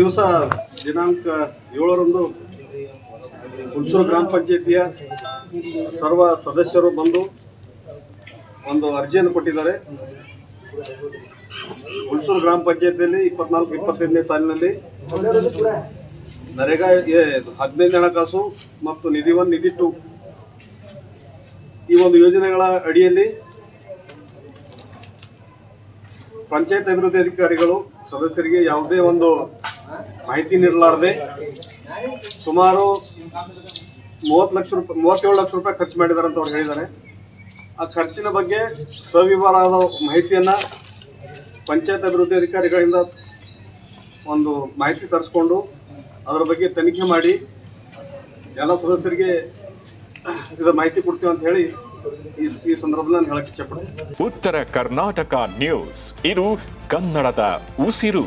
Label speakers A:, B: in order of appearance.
A: ದಿವಸ ದಿನಾಂಕ ಏಳರಂದು ಹುಣಸೂರು ಗ್ರಾಮ ಪಂಚಾಯತಿಯ ಸರ್ವ ಸದಸ್ಯರು ಬಂದು ಒಂದು ಅರ್ಜಿಯನ್ನು ಕೊಟ್ಟಿದ್ದಾರೆ. ಹುಣಸೂರು ಗ್ರಾಮ ಪಂಚಾಯತಿಯಲ್ಲಿ ಇಪ್ಪತ್ನಾಲ್ಕು, ಇಪ್ಪತ್ತೈದನೇ ಸಾಲಿನಲ್ಲಿ ನರೇಗಾ ಹದಿನೈದನೇ ಹದಿನೈದು ಹಣಕಾಸು ಮತ್ತು ನಿಧಿ ಒನ್ ನಿಧಿ ಟು ಈ ಒಂದು ಯೋಜನೆಗಳ ಅಡಿಯಲ್ಲಿ ಪಂಚಾಯತ್ ಅಭಿವೃದ್ಧಿ ಅಧಿಕಾರಿಗಳು ಸದಸ್ಯರಿಗೆ ಯಾವುದೇ ಒಂದು ಮಾಹಿತಿ ನೀಡಲಾರದೆ ಸುಮಾರು ಮೂವತ್ತು ಲಕ್ಷ ರೂಪಾಯಿ ಮೂವತ್ತೇಳು ಲಕ್ಷ ರೂಪಾಯಿ ಖರ್ಚು ಮಾಡಿದ್ದಾರೆ ಅಂತ ಅವ್ರು ಹೇಳಿದ್ದಾರೆ. ಆ ಖರ್ಚಿನ ಬಗ್ಗೆ ಸವಿವರವಾದ ಮಾಹಿತಿಯನ್ನು ಪಂಚಾಯತ್ ಅಭಿವೃದ್ಧಿ ಅಧಿಕಾರಿಗಳಿಂದ ಒಂದು ಮಾಹಿತಿ ತರಿಸ್ಕೊಂಡು ಅದರ ಬಗ್ಗೆ ತನಿಖೆ ಮಾಡಿ ಎಲ್ಲ ಸದಸ್ಯರಿಗೆ ಇದರ ಮಾಹಿತಿ ಕೊಡ್ತೀವಿ ಅಂತ ಹೇಳಿ ಈ ಸಂದರ್ಭದಲ್ಲಿ ನಾನು ಹೇಳಕ್ಕೆ ಇಚ್ಛೆಪಡ್ತೀನಿ
B: ಉತ್ತರ ಕರ್ನಾಟಕ ನ್ಯೂಸ್. ಇದು ಕನ್ನಡದ ಉಸಿರು.